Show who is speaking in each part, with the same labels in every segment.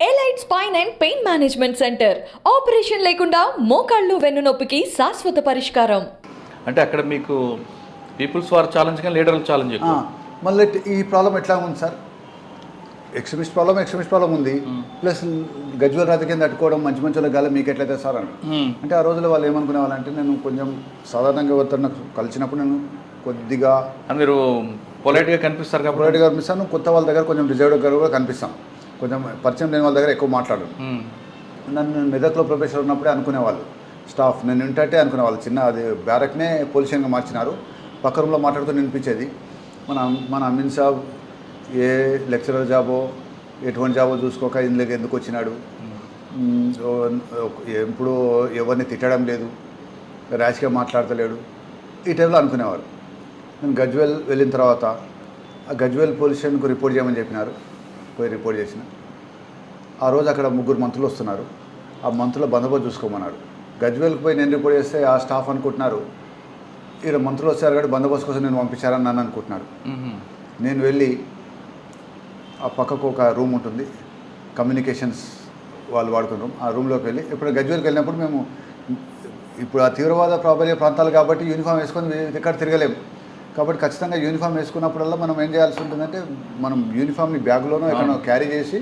Speaker 1: Elite spine and pain management centre operation లేకుండా మోకాళ్ళు వెన్నునొప్పికి శాశ్వత పరిష్కారం.
Speaker 2: అంటే అక్కడ మీకు పీపుల్స్ వార్ ఛాలెంజ్ కానీ లీడర్ల ఛాలెంజ్
Speaker 3: ఆ,
Speaker 2: ఎక్కువ
Speaker 3: మళ్ళీ ఈ ప్రాబ్లం ఎట్లా ఉంది sir? Extremist problem extremist problem ఉంది. ప్లస్ గజ్వల్ రాజకీయం తట్టుకోవడం మంచి మంచి వాళ్ళ గాలి మీకు ఎట్లయితే సార్ అని.
Speaker 2: మ్మ్.
Speaker 3: అంటే ఆ రోజుల్లో వాళ్ళు ఏమనుకునే వాళ్ళంటే నేను కొంచెం సాధారణంగా ఎవరితో నాకు కలిసినప్పుడు నేను కొద్దిగా
Speaker 2: అని మీరు పొలైట్గా కనిపిస్తారు కాబట్టి.
Speaker 3: పొలైట్గా కనిపిస్తాను. కొత్త వాళ్ళ దగ్గర కొంచెం రిజర్వ్డ్ దగ్గర కూడా కనిపిస్తాం. కొంచెం పరిచయం లేని వాళ్ళ దగ్గర ఎక్కువ మాట్లాడను.
Speaker 2: మ్మ్.
Speaker 3: నన్ను మెదక్లో ప్రొఫెసర్ ఉన్నప్పుడే అనుకునేవాళ్ళు. స్టాఫ్ నేను వింటే అనుకునేవాళ్ళు. చిన్న అది బ్యారక్నే పొల్యూషన్గా మార్చినారు. పక్క రూమ్లో మాట్లాడుతూ వినిపించేది మన మన అమిన్ సాబ్ ఏ లెక్చరర్ జాబో ఎటువంటి జాబో చూసుకోక ఇందులోకి ఎందుకు వచ్చినాడు? ఎప్పుడు ఎవరిని తిట్టడం లేదు. ర్యాష్గా మాట్లాడతలేడు. ఈ టైంలో అనుకునేవారు. నేను గజ్వెల్ వెళ్ళిన తర్వాత ఆ గజ్వెల్ పోలీస్ స్టేషన్కు రిపోర్ట్ చేయమని చెప్పినారు. పోయి రిపోర్ట్ చేసిన. ఆ రోజు అక్కడ ముగ్గురు మంత్రులు వస్తున్నారు. ఆ మంత్రుల బందోబస్తు చూసుకోమన్నారు. గజ్వేల్కి పోయి నేను రిపోర్ట్ చేస్తే ఆ స్టాఫ్ అనుకుంటున్నారు. ఇక్కడ మంత్రులు వచ్చారు కాబట్టి బందోబస్తు కోసం నేను పంపించారని నన్ను అనుకుంటున్నారు.
Speaker 2: మ్మ్.
Speaker 3: నేను వెళ్ళి ఆ పక్కకు ఒక రూమ్ ఉంటుంది. కమ్యూనికేషన్స్ వాళ్ళు వాడుకున్న రూమ్. ఆ రూమ్లోకి వెళ్ళి ఇప్పుడు గజ్వేల్కి వెళ్ళినప్పుడు మేము ఇప్పుడు ఆ తీవ్రవాద ప్రాబల్య ప్రాంతాలు కాబట్టి యూనిఫామ్ వేసుకొని ఎక్కడ తిరగలేము. కాబట్టి ఖచ్చితంగా యూనిఫామ్ వేసుకున్నప్పుడల్లా మనం ఏం చేయాల్సి ఉంటుందంటే మనం యూనిఫామ్ని బ్యాగ్లోనో ఎక్కడో క్యారీ చేసి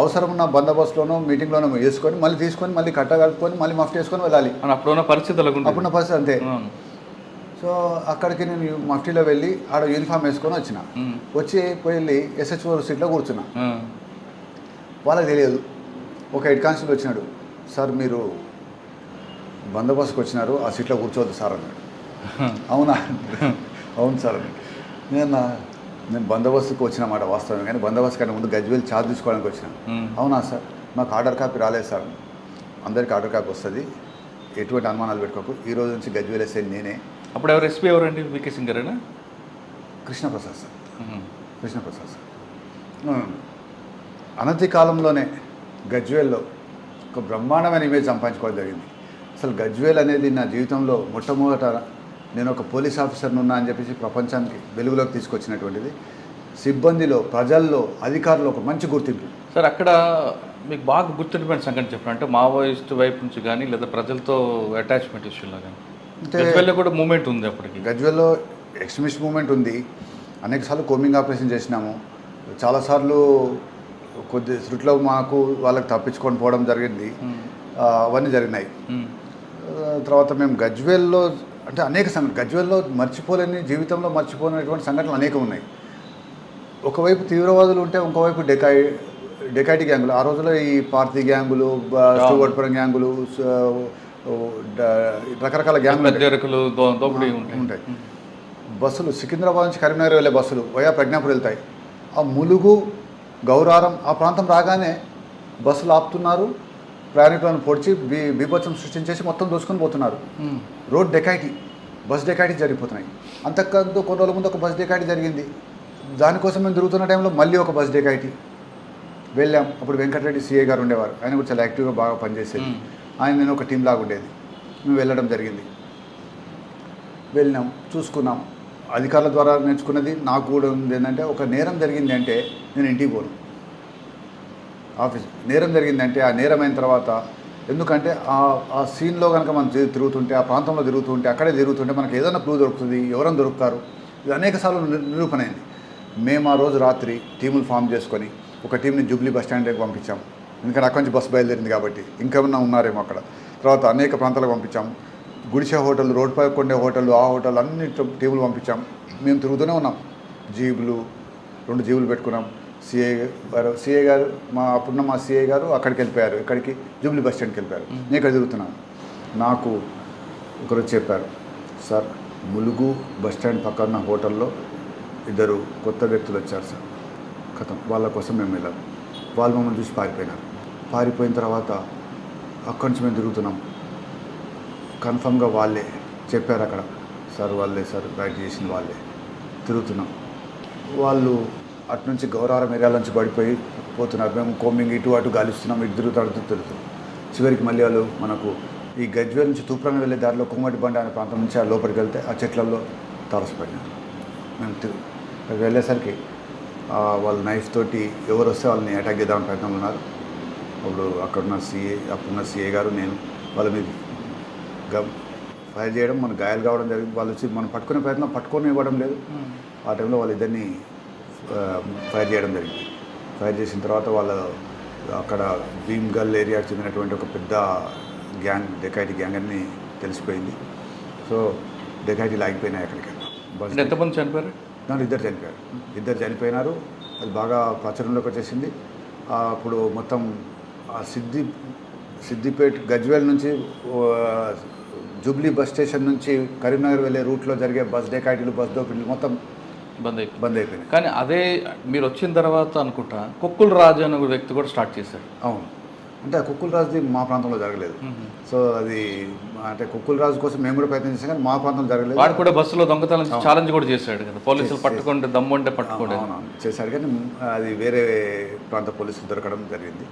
Speaker 3: అవసరం ఉన్న బందోబస్తులోనో మీటింగ్లోనో వేసుకొని మళ్ళీ తీసుకొని మళ్ళీ కట్టగలుపుకొని మళ్ళీ మఫ్ట్ వేసుకొని వెళ్ళాలి.
Speaker 2: అప్పుడున్న పరిస్థితులకు.
Speaker 3: అప్పుడున్న పరిస్థితి అంతే. సో అక్కడికి నేను మఫ్టీలో వెళ్ళి ఆడ యూనిఫామ్ వేసుకొని వచ్చిన. వచ్చి పోయి వెళ్ళి ఎస్హెచ్ఓ సీట్లో కూర్చున్నా. వాళ్ళకి తెలియదు. ఒక హెడ్ కానిస్టేబుల్ వచ్చినాడు. సార్ మీరు బందోబస్తుకు వచ్చినారు ఆ సీట్లో కూర్చోవద్దు సార్ అన్నాడు. అవునా? అవును సార్. నేను నేను బందోబస్తుకు వచ్చిన మాట వాస్తవం కానీ బందోబస్తు కంటే ముందు గజ్వేల్ ఛార్జ్ తీసుకోవడానికి వచ్చిన. అవునా సార్? మాకు ఆర్డర్ కాపీ రాలేదు సార్. అందరికి ఆర్డర్ కాపీ వస్తుంది. ఎటువంటి అనుమానాలు పెట్టుకోకు. ఈ రోజు నుంచి గజ్వేల్ ఎస్ఐ నేనే.
Speaker 2: అప్పుడు ఎవరు ఎస్పీ ఎవరండి వికే సింగ్ గారేనా
Speaker 3: కృష్ణప్రసాద్ సార్. కృష్ణప్రసాద్ సార్. అనతి కాలంలోనే గజ్వేల్లో ఒక బ్రహ్మాండమైన ఇమేజ్ సంపాదించుకోవడం జరిగింది. అసలు గజ్వేల్ అనేది నా జీవితంలో మొట్టమొదట నేను ఒక పోలీస్ ఆఫీసర్ని ఉన్నా అని చెప్పేసి ప్రపంచానికి వెలుగులోకి తీసుకొచ్చినటువంటిది. సిబ్బందిలో ప్రజల్లో అధికారులు ఒక మంచి గుర్తింపు.
Speaker 2: సార్ అక్కడ మీకు బాగా గుర్తుండిపోయిన సంగతి చెప్పండి. అంటే మావోయిస్ట్ వైపు నుంచి కానీ లేదా ప్రజలతో అటాచ్మెంట్ ఇష్యూలో కానీ గజ్వేల్లో కూడా మూమెంట్ ఉంది అప్పటికి.
Speaker 3: గజ్వేల్లో ఎక్స్ట్రీమిస్ట్ మూమెంట్ ఉంది. అనేకసార్లు కోమింగ్ ఆపరేషన్ చేసినాము. చాలాసార్లు కొద్ది శృతిలో మాకు వాళ్ళకి తప్పించుకొని పోవడం జరిగింది. అవన్నీ జరిగినాయి. తర్వాత మేము గజ్వేల్లో అంటే అనేక సంఘటన గజ్వేల్లో మర్చిపోలేని జీవితంలో మర్చిపోలేనటువంటి సంఘటనలు అనేకం ఉన్నాయి. ఒకవైపు తీవ్రవాదులు ఉంటే ఇంకోవైపు డెకాయి డెకాయిటీ గ్యాంగులు. ఆ రోజుల్లో ఈ పార్టీ గ్యాంగులు స్టూవర్ట్పురం గ్యాంగులు రకరకాల గ్యాంగులు
Speaker 2: ఉంటాయి.
Speaker 3: బస్సులు సికింద్రాబాద్ నుంచి కరీంనగర్ వెళ్ళే బస్సులు వయా ప్రజ్ఞాపూర్ వెళ్తాయి. ఆ ములుగు గౌరారం ఆ ప్రాంతం రాగానే బస్సులు ఆపుతున్నారు. ప్రయాణికులను పొడిచి బీ బీభత్సం సృష్టించేసి మొత్తం దోసుకొని పోతున్నారు. రోడ్ డెకాయిటీ బస్ డెకాయిటీ జరిగిపోతున్నాయి. అంతకంతూ కొన్ని రోజుల ముందు ఒక బస్ డెకాయిటీ జరిగింది. దానికోసం మేము తిరుగుతున్న టైంలో మళ్ళీ ఒక బస్ డెకాయిటీ. వెళ్ళాం. అప్పుడు వెంకటరెడ్డి సిఐ గారు ఉండేవారు. ఆయన కూడా చాలా యాక్టివ్గా బాగా పనిచేసేది. ఆయన నేను ఒక టీం లాగా ఉండేది. మేము వెళ్ళడం జరిగింది. వెళ్ళినాం. చూసుకున్నాం. అధికారుల ద్వారా నేర్చుకున్నది నాకు కూడా ఉంది. ఏంటంటే ఒక నేరం జరిగింది అంటే నేను ఇంటికి పోను. ఆఫీస్. నేరం జరిగిందంటే ఆ నేరం అయిన తర్వాత ఎందుకంటే ఆ ఆ సీన్లో కనుక మనం తిరుగుతుంటే ఆ ప్రాంతంలో తిరుగుతుంటే అక్కడే తిరుగుతుంటే మనకి ఏదైనా ప్రూవ్ దొరుకుతుంది ఎవరైనా దొరుకుతారు ఇది అనేక సార్లు నిరూపణ అయింది. మేము ఆ రోజు రాత్రి టీములు ఫామ్ చేసుకొని ఒక టీంని జూబ్లీ బస్ స్టాండ్ దగ్గర పంపించాం. ఎందుకంటే అక్కడి నుంచి బస్సు బయలుదేరింది కాబట్టి ఇంకేమన్నా ఉన్నారేమో అక్కడ. తర్వాత అనేక ప్రాంతాలకు పంపించాం. గుడిసె హోటల్ రోడ్ పై కొండే హోటల్ ఆ హోటల్ అన్ని టీములు పంపించాం. మేము తిరుగుతూనే ఉన్నాం. జీబులు రెండు జీబులు పెట్టుకున్నాం. సిఐ గారు సిఐ గారు మా అప్పుడున్న మా సిఐ గారు అక్కడికి వెళ్ళిపోయారు. ఇక్కడికి జూబ్లీ బస్ స్టాండ్కి వెళ్ళిపోయారు. నేను ఇక్కడ తిరుగుతున్నాను. నాకు ఒకరు చెప్పారు సార్ ములుగు బస్ స్టాండ్ పక్కన హోటల్లో ఇద్దరు కొత్త వ్యక్తులు వచ్చారు సార్. కథం వాళ్ళ కోసం మేము వెళ్ళాం. వాళ్ళు మమ్మల్ని చూసి పారిపోయినారు. పారిపోయిన తర్వాత అక్కడి నుంచి మేము తిరుగుతున్నాం. కన్ఫర్మ్గా వాళ్ళే చెప్పారు అక్కడ. సార్ వాళ్ళే సార్ రైడ్ చేసిన వాళ్ళే. తిరుగుతున్నాం. వాళ్ళు అటు నుంచి గౌరవం ఏరియాల నుంచి పడిపోయి పోతున్నారు. మేము కోమింగ్ ఇటు అటు గాలిస్తున్నాం ఇటు తిరుగుతూ అటు తిరుగుతున్నాం చివరికి మళ్ళీ వాళ్ళు మనకు ఈ గజ్వేల్ నుంచి తూప్రాంగ వెళ్ళే దారిలో కుమ్మటి బండి అనే ప్రాంతం నుంచి ఆ లోపలికి వెళ్తే ఆ చెట్లలో తారసపడినారు మేము తిరుగు వెళ్ళేసరికి వాళ్ళ నైఫ్ తోటి ఎవరు వస్తే వాళ్ళని అటాక్ చేద్దామని ప్రయత్నం ఉన్నారు. అప్పుడు అక్కడున్న సిఏ అప్పుడున్న సిఏ గారు నేను వాళ్ళ మీద గమ్ ఫైర్ చేయడం మన గాయాలు కావడం జరిగింది. వాళ్ళు వచ్చి మనం పట్టుకునే ప్రయత్నం పట్టుకొని ఇవ్వడం లేదు. ఆ టైంలో వాళ్ళిద్దరిని ఫైర్ చేయడం జరిగింది. ఫైర్ చేసిన తర్వాత వాళ్ళు అక్కడ భీమ్ గల్ ఏరియాకి చెందినటువంటి ఒక పెద్ద గ్యాంగ్ డెకాయిటీ గ్యాంగ్ అని తెలిసిపోయింది. సో డెకాయిటీలు ఆగిపోయినాయి అక్కడికి. బస్
Speaker 2: ఎంతమంది చనిపోయారు?
Speaker 3: దాంట్లో ఇద్దరు చనిపోయారు. ఇద్దరు చనిపోయినారు. అది బాగా ప్రచురణలోకి వచ్చేసింది. అప్పుడు మొత్తం ఆ సిద్ధి సిద్దిపేట గజ్వేల్ నుంచి జూబ్లీ బస్ స్టేషన్ నుంచి కరీంనగర్ వెళ్ళే రూట్లో జరిగే బస్ డెకాయిటీలు బస్ దోపిడీలు మొత్తం
Speaker 2: బంద్ అయిపోయింది
Speaker 3: బంద్ అయిపోయినాయి
Speaker 2: కానీ అదే మీరు వచ్చిన తర్వాత అనుకుంటా కుక్కుల రాజు అనే ఒక వ్యక్తి కూడా స్టార్ట్ చేశారు
Speaker 3: అవును. అంటే ఆ కుక్కుల రాజుది మా ప్రాంతంలో జరగలేదు. సో అది అంటే కుక్కుల రాజు కోసం మేము కూడా ప్రయత్నం చేసాం కానీ మా ప్రాంతంలో జరగలేదు.
Speaker 2: వాడు కూడా బస్సులో దొంగతనం ఛాలెంజ్ కూడా చేశాడు కదా. పోలీసులు పట్టుకుంటే దమ్ముంటే పట్టుకోండి
Speaker 3: అవునవును చేశారు కానీ అది వేరే ప్రాంత పోలీసులు దొరకడం జరిగింది.